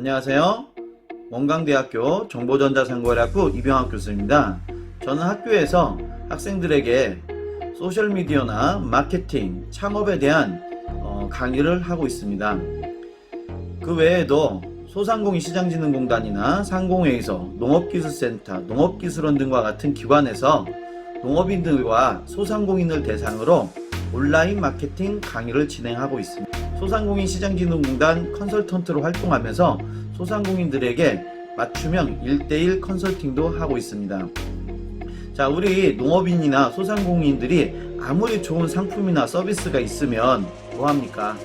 안녕하세요. 원광대학교 정보전자상거래학부 이병학 교수입니다. 저는 학교에서 학생들에게 소셜미디어나 마케팅, 창업에 대한 어, 강의를 하고 있습니다. 그 외에도 소상공인 시장진흥공단이나 상공회의소, 농업기술센터, 농업기술원 등과 같은 기관에서 농업인들과 소상공인을 대상으로 온라인 마케팅 강의를 진행하고 있습니다. 소상공인 시장진흥공단 컨설턴트로 활동하면서 소상공인들에게 맞춤형 1대1 컨설팅도 하고 있습니다. 자, 우리 농업인이나 소상공인들이 아무리 좋은 상품이나 서비스가 있으면 뭐합니까?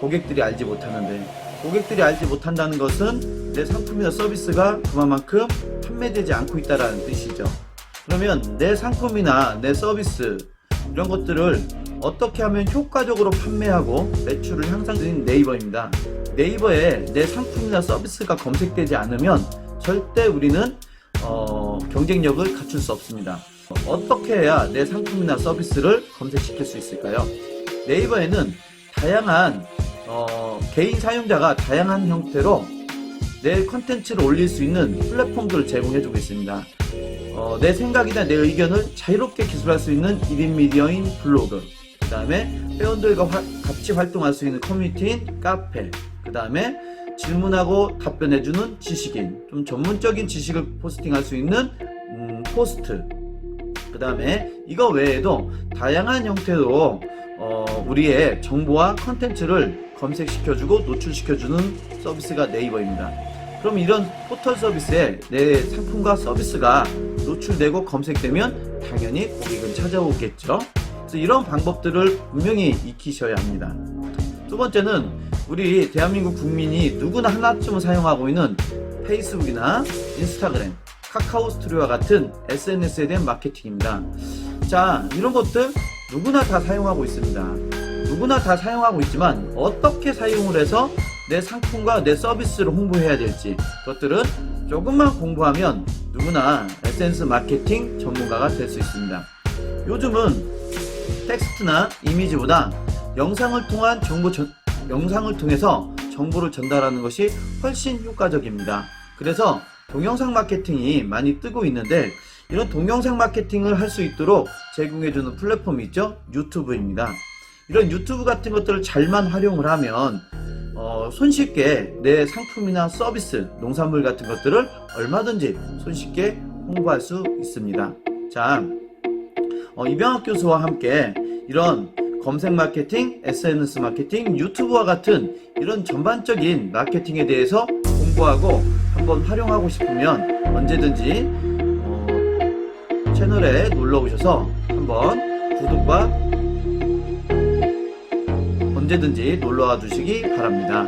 고객들이 알지 못하는데, 고객들이 알지 못한다는 것은 내 상품이나 서비스가 그만큼 판매되지 않고 있다는 뜻이죠. 그러면 내 상품이나 내 서비스, 이런 것들을 어떻게 하면 효과적으로 판매하고 매출을 향상되는 네이버입니다. 네이버에 내 상품이나 서비스가 검색되지 않으면 절대 우리는 어, 경쟁력을 갖출 수 없습니다. 어떻게 해야 내 상품이나 서비스를 검색시킬 수 있을까요? 네이버에는 다양한 어, 개인 사용자가 다양한 형태로 내 컨텐츠를 올릴 수 있는 플랫폼들을 제공해주고 있습니다. 어, 내 생각이나 내 의견을 자유롭게 기술할 수 있는 1인 미디어인 블로그, 그 다음에 회원들과 화- 같이 활동할 수 있는 커뮤니티인 카페, 그 다음에 질문하고 답변해주는 지식인, 좀 전문적인 지식을 포스팅할 수 있는 음, 포스트, 그 다음에 이거 외에도 다양한 형태로 어, 우리의 정보와 컨텐츠를 검색시켜주고 노출시켜주는 서비스가 네이버입니다. 그럼 이런 포털 서비스에 내 상품과 서비스가 노출되고 검색되면 당연히 고객은 찾아오겠죠. 그래서 이런 방법들을 분명히 익히셔야 합니다. 두 번째는 우리 대한민국 국민이 누구나 하나쯤은 사용하고 있는 페이스북이나 인스타그램, 카카오 스토리와 같은 SNS에 대한 마케팅입니다. 자, 이런 것들 누구나 다 사용하고 있습니다. 누구나 다 사용하고 있지만 어떻게 사용을 해서 내 상품과 내 서비스를 홍보해야 될지 그것들은 조금만 공부하면 누구나 SNS 마케팅 전문가가 될 수 있습니다. 요즘은 텍스트나 이미지보다 영상을 통한 정보 전, 영상을 통해서 정보를 전달하는 것이 훨씬 효과적입니다. 그래서 동영상 마케팅이 많이 뜨고 있는데 이런 동영상 마케팅을 할 수 있도록 제공해주는 플랫폼이 있죠. 유튜브입니다. 이런 유튜브 같은 것들을 잘만 활용을 하면 어, 손쉽게 내 상품이나 서비스, 농산물 같은 것들을 얼마든지 손쉽게 홍보할 수 있습니다. 자, 어, 이병학 교수와 함께 이런 검색 마케팅, SNS 마케팅, 유튜브와 같은 이런 전반적인 마케팅에 대해서 공부하고 한번 활용하고 싶으면 언제든지 어, 채널에 놀러 오셔서 한번 구독과 언제든지 놀러와 주시기 바랍니다.